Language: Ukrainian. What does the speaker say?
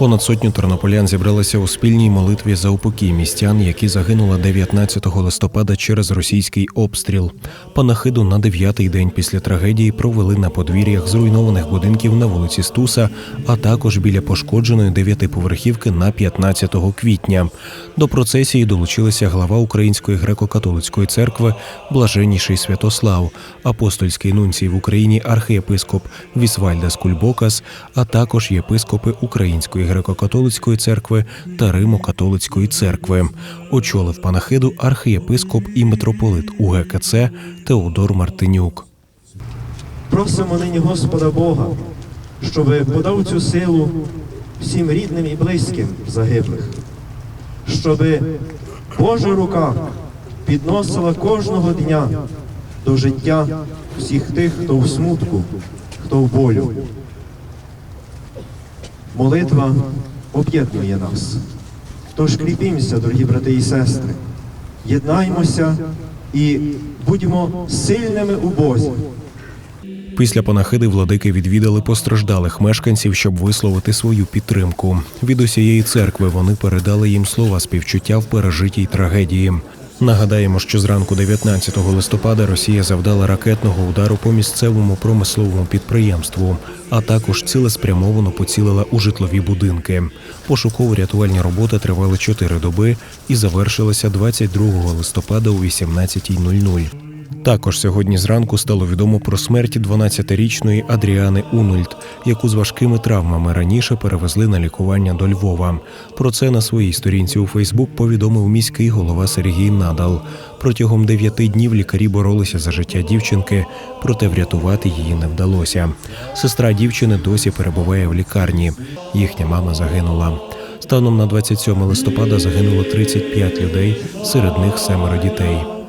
Понад сотню тернополян зібралися у спільній молитві за упокій містян, які загинули 19 листопада через російський обстріл. Панахиду на дев'ятий день після трагедії провели на подвір'ях зруйнованих будинків на вулиці Стуса, а також біля пошкодженої дев'ятиповерхівки на 15 квітня. До процесії долучилися глава Української греко-католицької церкви Блаженніший Святослав, апостольський нунцій в Україні архієпископ Вісвальдас Кульбокас, а також єпископи Української греко-католицької церкви та Римо-католицької церкви. Очолив панахиду архієпископ і митрополит УГКЦ Теодор Мартинюк. Просимо нині Господа Бога, щоб подав цю силу всім рідним і близьким загиблих, щоб Божа рука підносила кожного дня до життя всіх тих, хто в смутку, хто в болю. Молитва об'єднує нас. Тож кріпімося, дорогі брати і сестри, єднаймося і будьмо сильними у Бозі. Після панахиди владики відвідали постраждалих мешканців, щоб висловити свою підтримку. Від усієї церкви вони передали їм слова співчуття в пережитій трагедії. Нагадаємо, що зранку 19 листопада Росія завдала ракетного удару по місцевому промисловому підприємству, а також цілеспрямовано поцілила у житлові будинки. Пошуково-рятувальні роботи тривали 4 доби і завершилися 22 листопада о 18.00. Також сьогодні зранку стало відомо про смерть 12-річної Адріани Унульт, яку з важкими травмами раніше перевезли на лікування до Львова. Про це на своїй сторінці у Фейсбук повідомив міський голова Сергій Надал. Протягом дев'яти днів лікарі боролися за життя дівчинки, проте врятувати її не вдалося. Сестра дівчини досі перебуває в лікарні. Їхня мама загинула. Станом на 27 листопада загинуло 35 людей, серед них семеро дітей.